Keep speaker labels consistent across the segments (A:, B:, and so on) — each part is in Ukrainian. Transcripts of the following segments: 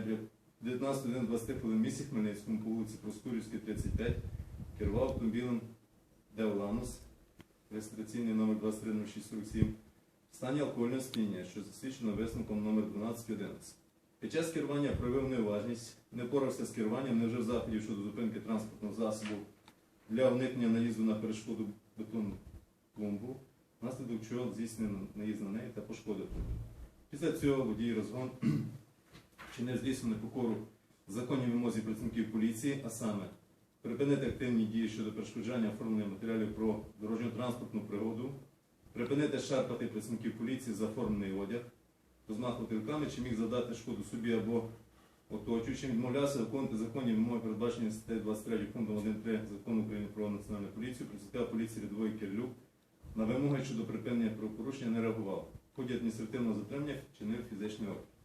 A: біля 19 годин 20 хвилин в місті Хмельницькому по вулиці Проскурівській, 35 керував автомобілем Деоланус, реєстраційний номер 230647, в стані алкогольного сп'яніння, що засвідчено висновком номер 1211. Під час керування проявив неуважність, не порався з керуванням, не вжив заходів щодо зупинки транспортного засобу для уникнення наїзду на перешкоду бетонну клумбу, внаслідок чого здійснено наїзд на неї та пошкодив. Після цього водій розгон чинив здійснену покору законній вимозі працівників поліції, а саме припинити активні дії щодо перешкоджання оформлення матеріалів про дорожньо-транспортну пригоду, припинити шарпати працівників поліції за оформлений одяг, розмахувати руками, чи міг завдати шкоду собі або оточуючим, відмовлявся виконувати законні вимоги, передбачені статтею 23 пунктом 1.3 Закону України про національну поліцію, працівника поліції рядової Кирлюк на вимоги щодо припинення правопорушення не реагував. В ході адміністративного затримання чинив фізичний опір.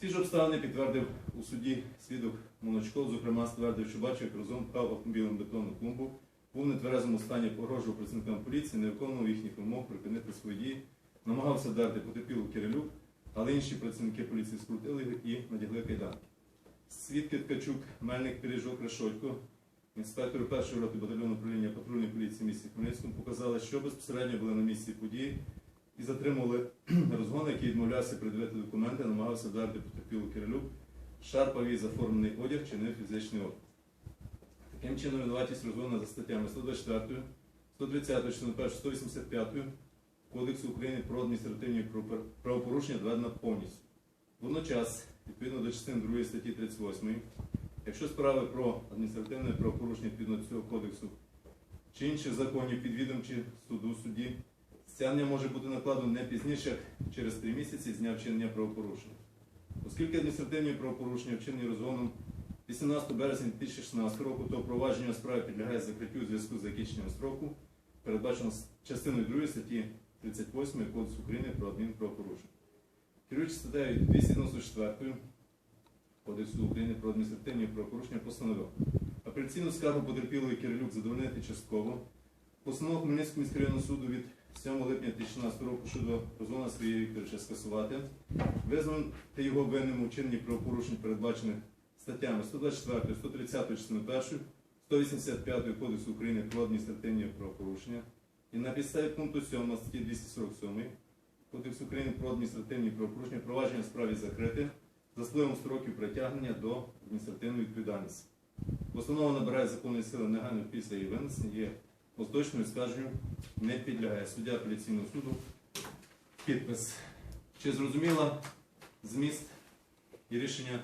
A: Ці ж обставини підтвердив у суді свідок Моночков, зокрема ствердив, що бачив, як разом впав автомобілем бетонну клумбу, був в нетверезому стані погрожував працівникам поліції, не виконував їхніх вимог припинити свої дії, намагався вдарити потерпілу Кирилюк, але інші працівники поліції скрутили і надягли кайданки. Свідки Ткачук, Мельник, Пиріжок, Решотько, інспектору першої роти батальйону управління патрульної поліції місті Хмельницькому показали, що безпосередньо були на місці події і затримували розгон, який відмовлявся придивити документи, намагався вдарити потерпілу Кирилюк, шарпав її заформлений одяг, чинив фізичний опір. Таким чином, винуватість розгону за статтями 124, 130, частину 1, 185 Кодексу України про адміністративні правопорушення доведена повністю. Водночас, відповідно до частини 2 статті 38, якщо справи про адміністративне правопорушення відповідно до цього кодексу чи інших законів підвідомчі суду судді, стягнення може бути накладено не пізніше через 3 місяці з дня вчинення правопорушення. Оскільки адміністративні правопорушення вчинені розгоном 18 березня 2016 року, то провадження справи підлягає закриттю у зв'язку з закінченням строку, передбачено частиною 2 статті 38 Кодексу України про адмінправопорушення. Керуючи статтею 294 Кодексу України про адміністративні правопорушення постановив апеляційну скаргу потерпілої Кирилюк задовольнити частково. Постанову Хмельницького міськрайонного суду від 7 липня 2016 року щодо Розвона Сергія Вікторовича скасувати, визнати його винним у вчиненні правопорушень, передбачених статтями 124, 130 частини 1, 185 Кодексу України про адміністративні правопорушення і на підставі пункту 7 статті 247 Кодексу України про адміністративні правопорушення провадження справі закрите за спливом строків притягнення до адміністративної відповідальності. Постанова набирає законної сили негайно після її винесення, є остаточною скарженню, не підлягає суддя апеляційного суду. Підпис. Чи зрозуміла зміст і рішення